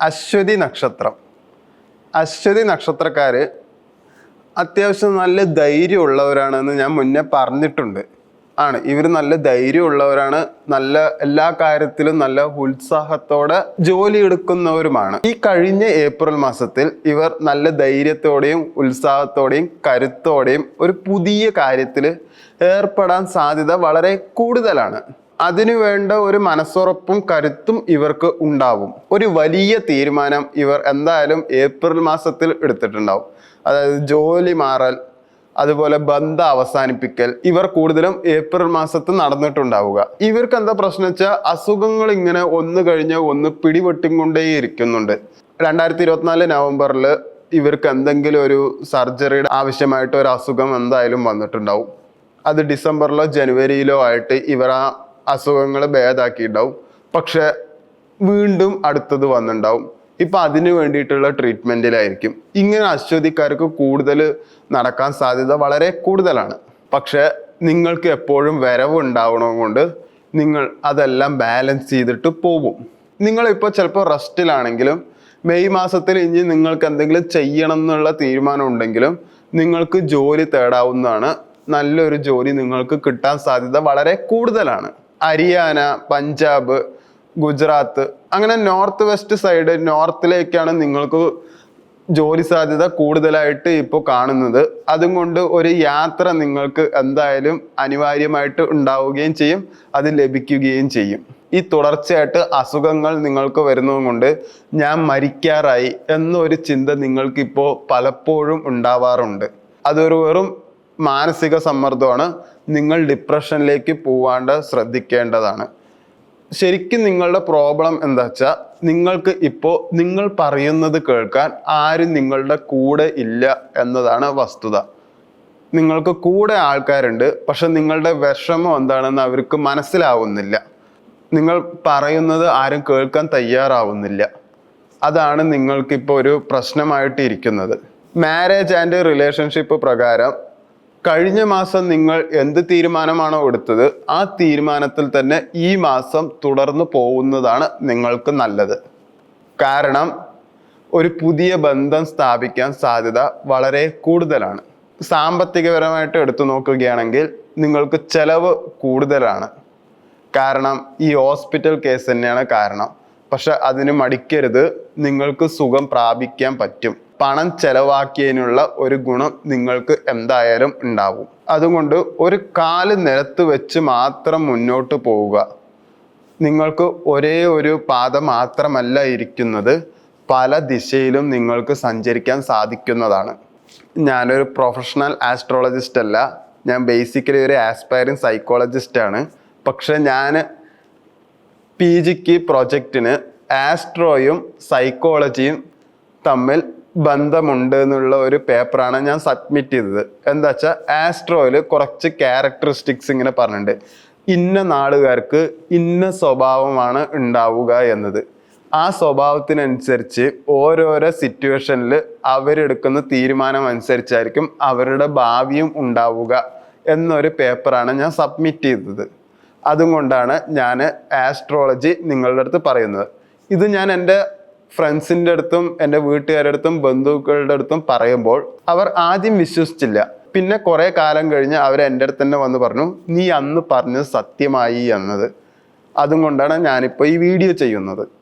അശ്വതി നക്ഷത്രം. അശ്വതി നക്ഷത്രക്കാർ അത്യാവശ്യം നല്ല ധൈര്യമുള്ളവരാണെന്ന് ഞാൻ മുന്നേ പറഞ്ഞിട്ടുണ്ട്. ആണ്. ഇവർ നല്ല ധൈര്യമുള്ളവരാണ്. നല്ല എല്ലാ കാര്യത്തിലും നല്ല ഉത്സാഹത്തോടെ ജോലി എടുക്കുന്നവരുമാണ്. ഈ കഴിഞ്ഞ ഏപ്രിൽ മാസത്തിൽ ഇവർ നല്ല ധൈര്യത്തോടെയും ഉത്സാഹത്തോടെയും കരുത്തോടെയും ഒരു പുതിയ കാര്യത്തിൽ ഏർപ്പെടാൻ സാധ്യത വളരെ കൂടുതലാണ്. അതിനു വേണ്ട ഒരു മനസ്സുറപ്പും കരുത്തും ഇവർക്ക് ഉണ്ടാവും. ഒരു വലിയ തീരുമാനം ഇവർ എന്തായാലും ഏപ്രിൽ മാസത്തിൽ എടുത്തിട്ടുണ്ടാവും. അതായത് ജോലി മാറൽ അതുപോലെ ബന്ധം അവസാനിപ്പിക്കൽ ഇവർ കൂടുതലും ഏപ്രിൽ മാസത്ത് നടന്നിട്ടുണ്ടാവുക. ഇവർക്ക് എന്താ പ്രശ്നം വെച്ചാൽ അസുഖങ്ങൾ ഇങ്ങനെ ഒന്ന് കഴിഞ്ഞ് ഒന്ന് പിടിപെട്ടിക്കൊണ്ടേ ഇരിക്കുന്നുണ്ട് രണ്ടായിരത്തി ഇരുപത്തിനാല് നവംബറിൽ ഇവർക്ക് എന്തെങ്കിലും ഒരു സർജറിയുടെ ആവശ്യമായിട്ട് ഒരു അസുഖം എന്തായാലും വന്നിട്ടുണ്ടാവും. അത് ഡിസംബറിലോ ജനുവരിയിലോ ആയിട്ട് ഇവർ ആ അസുഖങ്ങൾ ഭേദാക്കിയിട്ടുണ്ടാവും. പക്ഷെ വീണ്ടും അടുത്തത് വന്നിട്ടുണ്ടാവും. ഇപ്പൊ അതിന് വേണ്ടിയിട്ടുള്ള ട്രീറ്റ്മെന്റിലായിരിക്കും ഇങ്ങനെ അശ്വതിക്കാർക്ക് കൂടുതൽ നടക്കാൻ സാധ്യത വളരെ കൂടുതലാണ്. പക്ഷെ നിങ്ങൾക്ക് എപ്പോഴും വരവ് ഉണ്ടാവണം കൊണ്ട് നിങ്ങൾ അതെല്ലാം ബാലൻസ് ചെയ്തിട്ട് പോകും. നിങ്ങളിപ്പോൾ ചിലപ്പോൾ റെസ്റ്റിലാണെങ്കിലും മെയ് മാസത്തിൽ ഇനി നിങ്ങൾക്ക് എന്തെങ്കിലും ചെയ്യണം എന്നുള്ള തീരുമാനം ഉണ്ടെങ്കിലും നിങ്ങൾക്ക് ജോലി തേടാവുന്നതാണ്. നല്ലൊരു ജോലി നിങ്ങൾക്ക് കിട്ടാൻ സാധ്യത വളരെ കൂടുതലാണ്. ഹരിയാന പഞ്ചാബ് ഗുജറാത്ത് അങ്ങനെ നോർത്ത് വെസ്റ്റ് സൈഡ് നോർത്തിലേക്കാണ് നിങ്ങൾക്ക് ജോലി സാധ്യത കൂടുതലായിട്ട് ഇപ്പോൾ കാണുന്നത്. അതും കൊണ്ട് ഒരു യാത്ര നിങ്ങൾക്ക് എന്തായാലും അനിവാര്യമായിട്ട് ഉണ്ടാവുകയും ചെയ്യും അത് ലഭിക്കുകയും ചെയ്യും. ഈ തുടർച്ചയായിട്ട് അസുഖങ്ങൾ നിങ്ങൾക്ക് വരുന്നതുകൊണ്ട് ഞാൻ മരിക്കാറായി എന്നൊരു ചിന്ത നിങ്ങൾക്കിപ്പോൾ പലപ്പോഴും ഉണ്ടാവാറുണ്ട്. അതൊരു വെറും മാനസിക സമ്മർദ്ദമാണ് നിങ്ങൾ ഡിപ്രഷനിലേക്ക് പോവാണ്ട് ശ്രദ്ധിക്കേണ്ടതാണ്. ശരിക്കും നിങ്ങളുടെ പ്രോബ്ലം എന്താ വെച്ചാൽ നിങ്ങൾക്ക് ഇപ്പോൾ നിങ്ങൾ പറയുന്നത് കേൾക്കാൻ ആരും നിങ്ങളുടെ കൂടെ ഇല്ല എന്നതാണ് വസ്തുത. നിങ്ങൾക്ക് കൂടെ ആൾക്കാരുണ്ട് പക്ഷെ നിങ്ങളുടെ വിഷമം എന്താണെന്ന് അവർക്ക് മനസ്സിലാവുന്നില്ല. നിങ്ങൾ പറയുന്നത് ആരും കേൾക്കാൻ തയ്യാറാവുന്നില്ല. അതാണ് നിങ്ങൾക്കിപ്പോൾ ഒരു പ്രശ്നമായിട്ട് ഇരിക്കുന്നത് മാരേജ് ആൻഡ് റിലേഷൻഷിപ്പ് പ്രകാരം കഴിഞ്ഞ മാസം നിങ്ങൾ എന്ത് തീരുമാനമാണോ എടുത്തത് ആ തീരുമാനത്തിൽ തന്നെ ഈ മാസം തുടർന്ന് പോകുന്നതാണ് നിങ്ങൾക്ക് നല്ലത്. കാരണം ഒരു പുതിയ ബന്ധം സ്ഥാപിക്കാൻ സാധ്യത വളരെ കൂടുതലാണ്. സാമ്പത്തികപരമായിട്ട് എടുത്തു നോക്കുകയാണെങ്കിൽ നിങ്ങൾക്ക് ചെലവ് കൂടുതലാണ്. കാരണം ഈ ഹോസ്പിറ്റൽ കേസ് തന്നെയാണ് കാരണം. പക്ഷെ അതിന് മടിക്കരുത്. നിങ്ങൾക്ക് സുഖം പ്രാപിക്കാൻ പറ്റും. പണം ചെലവാക്കിയതിനുള്ള ഒരു ഗുണം നിങ്ങൾക്ക് എന്തായാലും ഉണ്ടാവും. അതുകൊണ്ട് ഒരു കാൽ നിലത്ത് വെച്ച് മാത്രം മുന്നോട്ട് പോവുക. നിങ്ങൾക്ക് ഒരേ ഒരു പാത മാത്രമല്ല ഇരിക്കുന്നത്. പല ദിശയിലും നിങ്ങൾക്ക് സഞ്ചരിക്കാൻ സാധിക്കുന്നതാണ്. ഞാനൊരു പ്രൊഫഷണൽ ആസ്ട്രോളജിസ്റ്റ് അല്ല. ഞാൻ ബേസിക്കലി ഒരു ആസ്പയറിങ് സൈക്കോളജിസ്റ്റ് ആണ്. പക്ഷെ ഞാൻ പി ജിക്ക് പ്രൊജക്റ്റിന് ആസ്ട്രോയും സൈക്കോളജിയും തമ്മിൽ ബന്ധമുണ്ട് എന്നുള്ള ഒരു പേപ്പറാണ് ഞാൻ സബ്മിറ്റ് ചെയ്തത്. എന്താ വെച്ചാൽ ആസ്ട്രോയിൽ കുറച്ച് ക്യാരക്ടറിസ്റ്റിക്സ് ഇങ്ങനെ പറഞ്ഞിട്ടുണ്ട്. ഇന്ന നാളുകാർക്ക് ഇന്ന സ്വഭാവമാണ് ഉണ്ടാവുക എന്നത്. ആ സ്വഭാവത്തിനനുസരിച്ച് ഓരോരോ സിറ്റുവേഷനിൽ അവരെടുക്കുന്ന തീരുമാനം അനുസരിച്ചായിരിക്കും അവരുടെ ഭാവിയും ഉണ്ടാവുക എന്നൊരു പേപ്പറാണ് ഞാൻ സബ്മിറ്റ് ചെയ്തത്. അതുകൊണ്ടാണ് ഞാൻ ആസ്ട്രോളജി നിങ്ങളുടെ അടുത്ത് പറയുന്നത്. ഇത് ഞാൻ എന്റെ ഫ്രണ്ട്സിന്റെ അടുത്തും എന്റെ വീട്ടുകാരുടെ അടുത്തും ബന്ധുക്കളുടെ അടുത്തും പറയുമ്പോൾ അവർ ആദ്യം വിശ്വസിച്ചില്ല. പിന്നെ കുറേ കാലം കഴിഞ്ഞ് അവർ എന്റെ അടുത്ത് തന്നെ വന്ന് പറഞ്ഞു നീ അന്ന് പറഞ്ഞത് സത്യമായി എന്നത്. അതുകൊണ്ടാണ് ഞാനിപ്പോൾ ഈ വീഡിയോ ചെയ്യുന്നത്.